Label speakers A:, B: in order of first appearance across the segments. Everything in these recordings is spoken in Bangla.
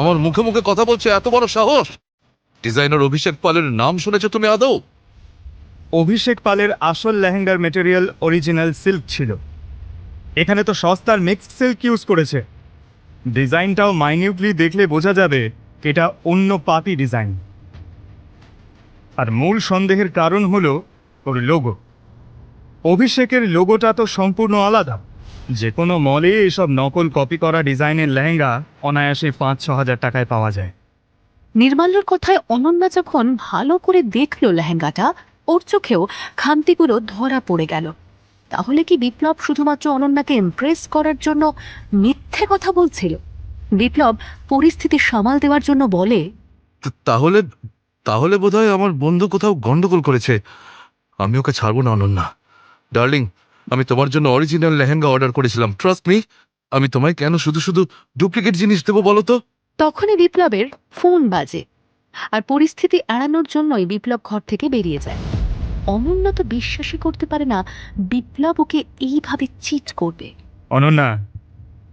A: আমার মুখে মুখে কথা বলছে, এত বড় সাহস। ডিজাইনার অভিষেক পালের নাম শুনেছো তুমি আদৌ?
B: অভিষেক পালের আসল লেহেঙ্গার মেটেরিয়াল অরিজিনাল সিল্ক ছিল। এখানে তো সস্তার মিক্সড সিল্ক ইউজ করেছে। ডিজাইনটাও মাইনিউটলি দেখলে বোঝা যাবে এটা অন্য পাতি ডিজাইন। আর মূল সন্দেহের কারণ হলো ওর লোগো অভিষেকের লোগোটা তো সম্পূর্ণ আলাদা। যে কোনো মলে এসব নকল কপি করা ডিজাইনের লেহেঙ্গা অনায়াসে পাঁচ ছ হাজার টাকায় পাওয়া যায়।
C: নির্মাল্যর কথায় অনন্যা যখন ভালো করে দেখল লেহেঙ্গাটা ওর চোখেও খামতিগুলো ধরা পড়ে গেল। তাহলে কি বিপ্লব শুধুমাত্র অনন্যাকে ইমপ্রেস করার জন্য মিথ্যে কথা বলছিল? বিপ্লব পরিস্থিতি সামাল দেওয়ার জন্য বলে
A: তা- তাহলে তাহলে বোধহয় আমার বন্ধু কোথাও গন্ডগোল করেছে। আমি ওকে ছাড়বো না অনন্যা। ডার্লিং আমি তোমার জন্য অরিজিনাল লেহেঙ্গা অর্ডার করেছিলাম। ট্রাস্ট মি আমি তোমায় কেন শুধু শুধু ডুপ্লিকেট জিনিস দেবো বলো তো?
C: তখনই বিপ্লবের ফোন বাজে আর পরিস্থিতি এড়ানোর জন্যই বিপ্লব ঘর থেকে বেরিয়ে যায়। অনন্যা তো বিশ্বাসই করতে পারে না বিপ্লব ওকে এইভাবে চিট করবে।
B: অনন্যা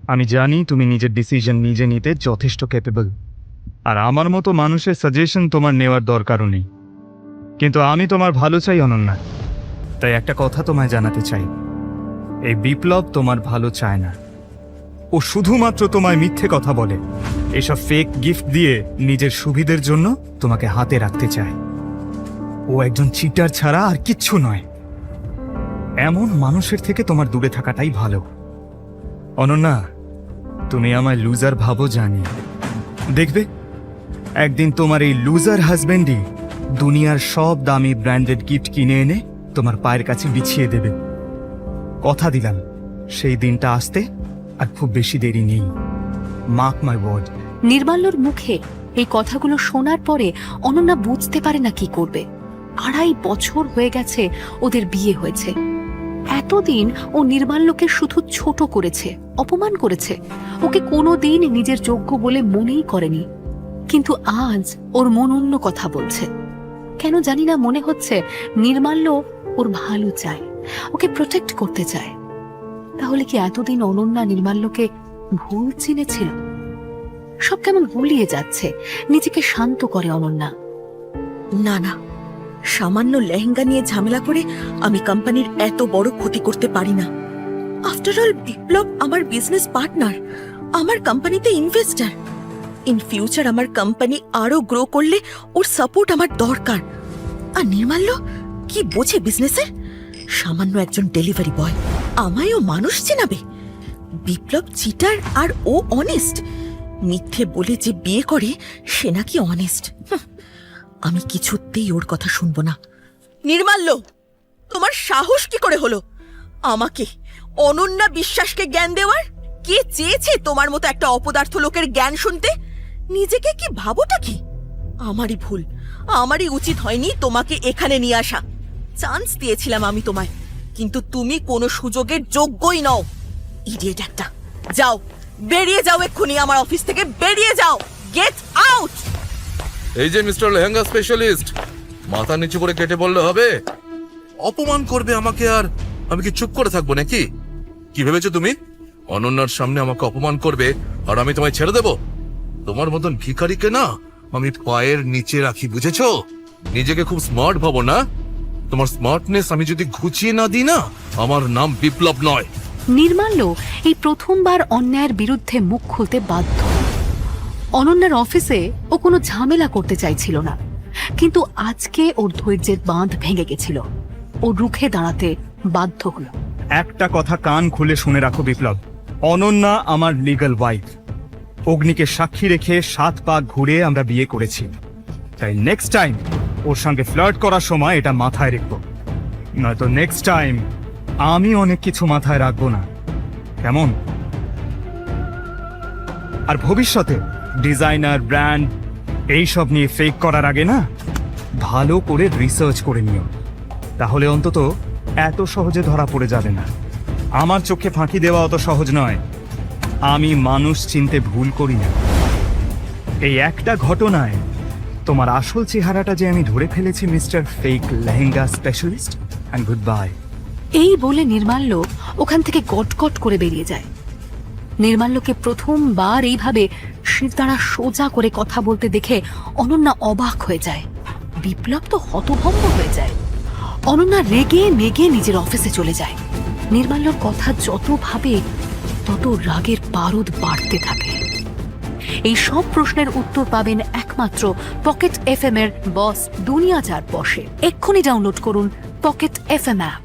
B: আমি জানি তুমি নিজের ডিসিশন নিজে নিতে যথেষ্ট ক্যাপেবল আর আমার মতো মানুষের সাজেশন তোমার নেওয়ার দরকারও নেই। কিন্তু আমি তোমার ভালো চাই অনন্যা। তাই একটা কথা তোমায় জানাতে চাই। এই বিপ্লব তোমার ভালো চায় না। ও শুধুমাত্র তোমায় মিথ্যে কথা বলে। এসব ফেক গিফট দিয়ে নিজের সুবিধের জন্য তোমাকে হাতে রাখতে চায়। ও একজন চিটার ছাড়া আর কিচ্ছু নয়। এমন মানুষের থেকে তোমার দূরে থাকাটাই ভালো। অনন্যা, তুমি আমায় লুজার ভাবো জানি। দেখবে, একদিন তোমার এই লুজার হাজবেন্ডই দুনিয়ার সব দামি ব্র্যান্ডেড গিফট কিনে এনে তোমার পায়ের কাছে বিছিয়ে দেবে। কথা দিলাম, সেই দিনটা আসতে আর খুব বেশি দেরি নেই। মার্ক মাই ওয়ার্ড
C: নির্মাল্যর মুখে এই কথাগুলো শোনার পরে অনন্যা বুঝতে পারে না কি করবে। আড়াই বছর হয়ে গেছে ওদের বিয়ে হয়েছে। এতদিন ও নির্মাল্যকে শুধু ছোট করেছে, অপমান করেছে। ওকে কোনো দিন নিজের যোগ্য বলে মনেই করেনি। কিন্তু আজ ওর মন অন্য কথা বলছে। কেন জানি না মনে হচ্ছে নির্মাল্য ওর ভালো চায়, ওকে প্রোটেক্ট করতে চায়। তাহলে কি এতদিন অনন্যা নির্মাল্যকে ভুল চিনেছিল? সব কেমন গুলিয়ে যাচ্ছে, নিজেকে শান্ত করে অনন্যা।
D: না না, সামান্য লেহেঙ্গা নিয়ে ঝামেলা করে আমি কোম্পানির এত বড় ক্ষতি করতে পারি না। আফটার অল বিপ্লব আমার বিজনেস পার্টনার আমার কোম্পানিতে ইনভেস্টার ইন ফিউচার আমার কোম্পানি আরও গ্রো করলে ওর সাপোর্ট আমার দরকার। আর নির্মাল্য কি বোঝে বিজনেসের সামান্য একজন ডেলিভারি বয় আমায়ও মানুষ চেনাবে। বিপ্লব চিটার আর ও অনেস্ট মিথ্যে বলে যে বিয়ে করে, সে নাকি অনেস্ট আমি কিছুতেই ওর কথা শুনব না। নির্মাল্য, তোমার সাহস কি করে হলো? আমাকে অনন্যা বিশ্বাসকে জ্ঞান দেওয়ার? কে চেয়েছে তোমার মতো একটা অপদার্থ লোকের জ্ঞান শুনতে? নিজেকে কি ভাবোটা কি? আমারই ভুল। আমারই উচিত হয়নি তোমাকে এখানে নিয়ে আসা। চান্স দিয়েছিলাম আমি তোমায়। কিন্তু তুমি কোনো সুযোগের যোগ্যই নও। ইডিয়েট একটা। যাও বেরিয়ে যাও এক্ষুনি আমার অফিস থেকে বেরিয়ে যাও। Get out!
A: এই যে মিস্টার লেহেঙ্গা স্পেশালিস্ট মাথা নিচু করে কেটে বললে হবে? অপমান করবে আমাকে আর আমি কি চুপ করে থাকব নাকি? কি ভেবেছো তুমি? অনন্যার সামনে আমাকে অপমান করবে আর আমি তোমায় ছেড়ে দেব? তোমার মতন ভিখারিকে না আমি পায়ের নিচে রাখি বুঝেছ? নিজেকে খুব স্মার্ট ভাবো না? তোমার স্মার্টনেস আমি যদি ঘুচিয়ে না দিই না আমার নাম বিপ্লব নয়।
C: নির্মাল্য এই প্রথমবার অন্যায়ের বিরুদ্ধে মুখ খুলতে বাধ্য। অনন্যার অফিসে ও কোনো ঝামেলা করতে চাইছিল না। কিন্তু আজকে ওর ধৈর্যের বাঁধ ভেঙে গেছিল। ও রুখে দাঁড়াতে বাধ্য হলো।
B: একটা কথা কান খুলে শুনে রাখো বিপ্লব। অনন্যা আমার লিগাল ওয়াইফ অগ্নিকে সাক্ষী রেখে সাত পাক ঘুরে আমরা বিয়ে করেছি। তাই নেক্সট টাইম ওর সঙ্গে ফ্লার্ট করার সময় এটা মাথায় রাখব। নয়তো নেক্সট টাইম আমি অনেক কিছু মাথায় রাখব না। কেমন? আর ভবিষ্যতে ডিজাইনার, ব্র্যান্ড এইসব নিয়ে ফেক করার আগে না, ভালো করে রিসার্চ করে নিও। তাহলে অন্তত এত সহজে ধরা পড়ে যাবে না। আমার চোখে ফাঁকি দেওয়া অত সহজ নয়। আমি মানুষ চিনতে ভুল করি না। এই একটা ঘটনায় তোমার আসল চেহারাটা যে আমি ধরে ফেলেছি, mister fake lehenga specialist and goodbye
C: এই বলে নির্মাল্য ওখান থেকে গটগট করে বেরিয়ে যায়। নির্মাল্যকে প্রথমবার এইভাবে শিরদাঁড়া সোজা করে কথা বলতে দেখে অনন্যা অবাক হয়ে যায়। বিপ্লব তো হতভম্ব হয়ে যায়। অনন্যা রেগে মেগে নিজের অফিসে চলে যায়। নির্মাল্যর কথা যত ভাবে তত রাগের পারদ বাড়তে থাকে। এই সব প্রশ্নের উত্তর পাবেন একমাত্র পকেট এফএম এর বস দুনিয়া যার বসে। এক্ষুনি ডাউনলোড করুন পকেট এফএম অ্যাপ